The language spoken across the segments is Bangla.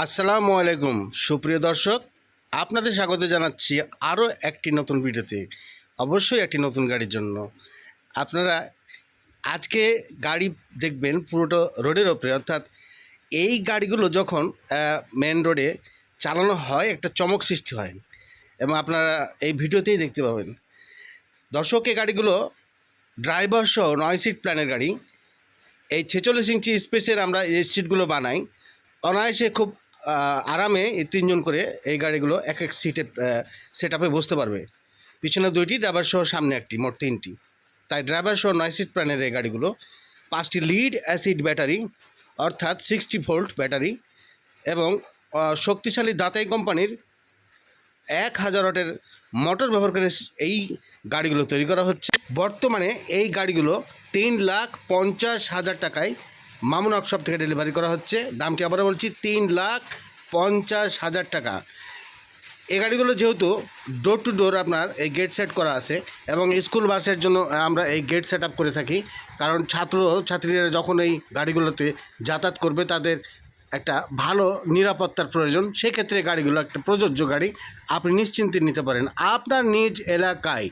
আসসালামু আলাইকুম, সুপ্রিয় দর্শক। আপনাদের স্বাগত জানাচ্ছি আরও একটি নতুন ভিডিওতে। অবশ্যই একটি নতুন গাড়ির জন্য। আপনারা আজকে গাড়ি দেখবেন পুরোটা রোডের ওপরে। অর্থাৎ এই গাড়িগুলো যখন মেন রোডে চালানো হয়, একটা চমক সৃষ্টি হয়। এবং আপনারা এই ভিডিওতেই দেখতে পাবেন। দর্শক, এই গাড়িগুলো ড্রাইভার সহ নয় সিট প্ল্যানের গাড়ি। এই ছেচল্লিশ ইঞ্চি স্পেসের আমরা এই সিটগুলো বানাই। অনায়াসে খুব আরামে এই তিনজন করে এই গাড়িগুলো এক এক সিটে সেট আপে বসতে পারবে। পিছনে দুইটি ড্রাইভার সহ সামনে একটি, মোট তিনটি। তাই ড্রাইভার সহ নয় সিট প্ল্যানের এই গাড়িগুলো, পাঁচটি লিড অ্যাসিড ব্যাটারি অর্থাৎ সিক্সটি ভোল্ট ব্যাটারি এবং শক্তিশালী দাতাই কোম্পানির এক হাজার ওয়াটের মোটর ব্যবহার করে এই গাড়িগুলো তৈরি করা হচ্ছে। বর্তমানে এই গাড়িগুলো তিন লাখ পঞ্চাশ হাজার টাকায় মামুন ওয়ার্কশপ থেকে ডেলিভারি করা হচ্ছে। দামটি আবারও বলছি, তিন লাখ পঞ্চাশ হাজার টাকা। এই গাড়িগুলো যেহেতু ডোর টু ডোর আপনার এই গেট সেট করা আছে এবং স্কুল বাসের জন্য আমরা এই গেট সেট করে থাকি। কারণ ছাত্র, ছাত্রীরা যখন এই গাড়িগুলোতে যাতায়াত করবে, তাদের একটা ভালো নিরাপত্তার প্রয়োজন। সেক্ষেত্রে গাড়িগুলো একটা প্রযোজ্য গাড়ি। আপনি নিশ্চিন্তে নিতে পারেন। আপনার নিজ এলাকায়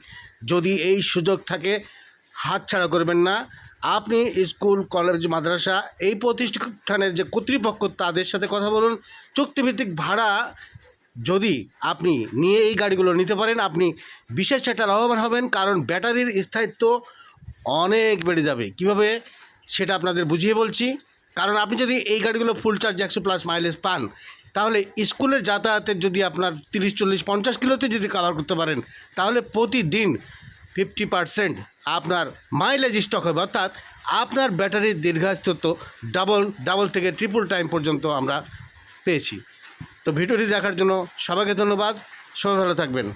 যদি এই সুযোগ থাকে, হাতছাড়া করবেন না। আপনি স্কুল, কলেজ, মাদ্রাসা এই প্রতিষ্ঠানের যে কর্তৃপক্ষ তাদের সাথে কথা বলুন। চুক্তিভিত্তিক ভাড়া যদি আপনি নিয়ে এই গাড়িগুলো নিতে পারেন, আপনি বিশেষ একটা লাভবান হবেন কারণ ব্যাটারির স্থায়িত্ব অনেক বেড়ে যাবে। কীভাবে? সেটা আপনাদের বুঝিয়ে বলছি। কারণ আপনি যদি এই গাড়িগুলো ফুল চার্জ একশো প্লাস মাইলেজ পান, তাহলে স্কুলের যাতায়াতের যদি আপনার তিরিশ, চল্লিশ, পঞ্চাশ কিলোতে যদি কাভার করতে পারেন, তাহলে প্রতিদিন ফিফটি পারসেন্ট আপনার মাইলেজ স্টক হবে, অর্থাৎ আপনার ব্যাটারির দীর্ঘায়িত্ব ডাবল ডাবল থেকে ট্রিপল টাইম পর্যন্ত আমরা পেয়েছি। তো ভিডিওটি দেখার জন্য সবাইকে ধন্যবাদ। সবাই ভালো থাকবেন।